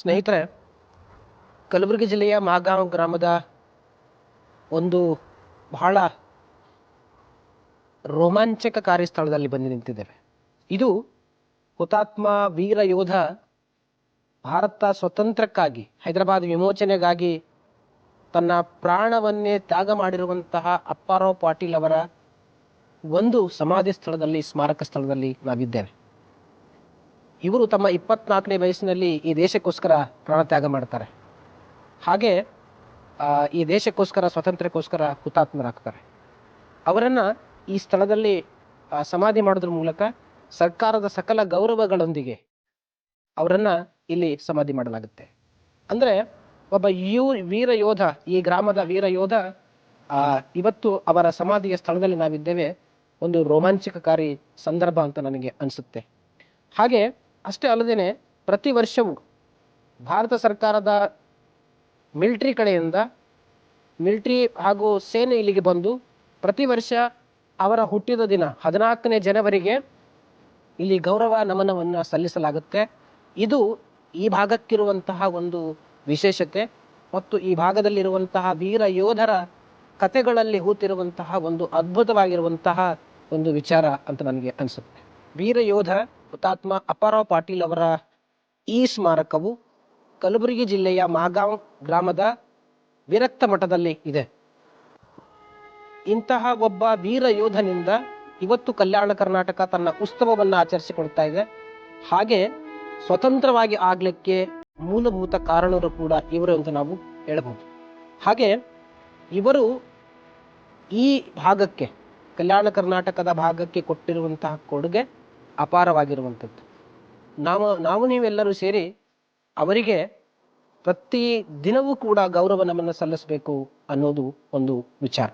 ಸ್ನೇಹಿತರೆ, ಕಲಬುರಗಿ ಜಿಲ್ಲೆಯ ಮಾಗಾಂವ್ ಗ್ರಾಮದ ಒಂದು ಬಹಳ ರೋಮಾಂಚಕಕಾರಿ ಸ್ಥಳದಲ್ಲಿ ಬಂದು ನಿಂತಿದ್ದೇವೆ. ಇದು ಹುತಾತ್ಮ ವೀರ ಯೋಧ ಭಾರತ ಸ್ವತಂತ್ರಕ್ಕಾಗಿ, ಹೈದರಾಬಾದ್ ವಿಮೋಚನೆಗಾಗಿ ತನ್ನ ಪ್ರಾಣವನ್ನೇ ತ್ಯಾಗ ಮಾಡಿರುವಂತಹ ಅಪ್ಪಾರಾವ್ ಪಾಟೀಲ್ ಅವರ ಒಂದು ಸಮಾಧಿ ಸ್ಥಳದಲ್ಲಿ, ಸ್ಮಾರಕ ಸ್ಥಳದಲ್ಲಿ ನಾವಿದ್ದೇವೆ. ಇವರು ತಮ್ಮ ಇಪ್ಪತ್ನಾಲ್ಕನೇ ವಯಸ್ಸಿನಲ್ಲಿ ಈ ದೇಶಕ್ಕೋಸ್ಕರ ಪ್ರಾಣತ್ಯಾಗ ಮಾಡ್ತಾರೆ. ಹಾಗೆ ಈ ದೇಶಕ್ಕೋಸ್ಕರ, ಸ್ವಾತಂತ್ರ್ಯಕ್ಕೋಸ್ಕರ ಹುತಾತ್ಮರಾಗ್ತಾರೆ. ಅವರನ್ನು ಈ ಸ್ಥಳದಲ್ಲಿ ಸಮಾಧಿ ಮಾಡೋದ್ರ ಮೂಲಕ ಸರ್ಕಾರದ ಸಕಲ ಗೌರವಗಳೊಂದಿಗೆ ಅವರನ್ನು ಇಲ್ಲಿ ಸಮಾಧಿ ಮಾಡಲಾಗುತ್ತೆ. ಅಂದರೆ, ಒಬ್ಬ ಯೂ, ವೀರ ಯೋಧ, ಈ ಗ್ರಾಮದ ವೀರ ಯೋಧ ಇವತ್ತು ಅವರ ಸಮಾಧಿಯ ಸ್ಥಳದಲ್ಲಿ ನಾವಿದ್ದೇವೆ, ಒಂದು ರೋಮಾಂಚಕಕಾರಿ ಸಂದರ್ಭ ಅಂತ ನನಗೆ ಅನಿಸುತ್ತೆ. ಹಾಗೆ ಅಷ್ಟೇ ಅಲ್ಲದೇನೆ ಪ್ರತಿ ವರ್ಷವೂ ಭಾರತ ಸರ್ಕಾರದ ಮಿಲ್ಟ್ರಿ ಕಡೆಯಿಂದ ಮಿಲ್ಟ್ರಿ ಹಾಗೂ ಸೇನೆ ಇಲ್ಲಿಗೆ ಬಂದು ಪ್ರತಿ ವರ್ಷ ಅವರ ಹುಟ್ಟಿದ ದಿನ ಹದಿನಾಲ್ಕನೇ ಜನವರಿಗೆ ಇಲ್ಲಿ ಗೌರವ ನಮನವನ್ನು ಸಲ್ಲಿಸಲಾಗುತ್ತೆ. ಇದು ಈ ಭಾಗಕ್ಕಿರುವಂತಹ ಒಂದು ವಿಶೇಷತೆ ಮತ್ತು ಈ ಭಾಗದಲ್ಲಿರುವಂತಹ ವೀರ ಯೋಧರ ಕತೆಗಳಲ್ಲಿ ಹೂತಿರುವಂತಹ ಒಂದು ಅದ್ಭುತವಾಗಿರುವಂತಹ ಒಂದು ವಿಚಾರ ಅಂತ ನನಗೆ ಅನಿಸುತ್ತೆ. ವೀರ ಯೋಧ ಹುತಾತ್ಮ ಅಪ್ಪಾರಾವ್ ಪಾಟೀಲ್ ಅವರ ಈ ಸ್ಮಾರಕವು ಕಲಬುರಗಿ ಜಿಲ್ಲೆಯ ಮಾಗಾಂವ್ ಗ್ರಾಮದ ವಿರಕ್ತ ಮಠದಲ್ಲಿ ಇದೆ. ಇಂತಹ ಒಬ್ಬ ವೀರ ಯೋಧನಿಂದ ಇವತ್ತು ಕಲ್ಯಾಣ ಕರ್ನಾಟಕ ತನ್ನ ಉತ್ಸವವನ್ನು ಆಚರಿಸಿಕೊಳ್ತಾ ಇದೆ. ಹಾಗೆ ಸ್ವತಂತ್ರವಾಗಿ ಆಗ್ಲಿಕ್ಕೆ ಮೂಲಭೂತ ಕಾರಣರು ಕೂಡ ಇವರು ಅಂತ ನಾವು ಹೇಳಬಹುದು. ಹಾಗೆ ಇವರು ಈ ಭಾಗಕ್ಕೆ, ಕಲ್ಯಾಣ ಕರ್ನಾಟಕದ ಭಾಗಕ್ಕೆ ಕೊಟ್ಟಿರುವಂತಹ ಕೊಡುಗೆ ಅಪಾರವಾಗಿರುವಂಥದ್ದು. ನಾವು ನಾವು ನೀವೆಲ್ಲರೂ ಸೇರಿ ಅವರಿಗೆ ಪ್ರತಿ ದಿನವೂ ಕೂಡ ಗೌರವ ನಮನ ಸಲ್ಲಿಸಬೇಕು ಅನ್ನೋದು ಒಂದು ವಿಚಾರ.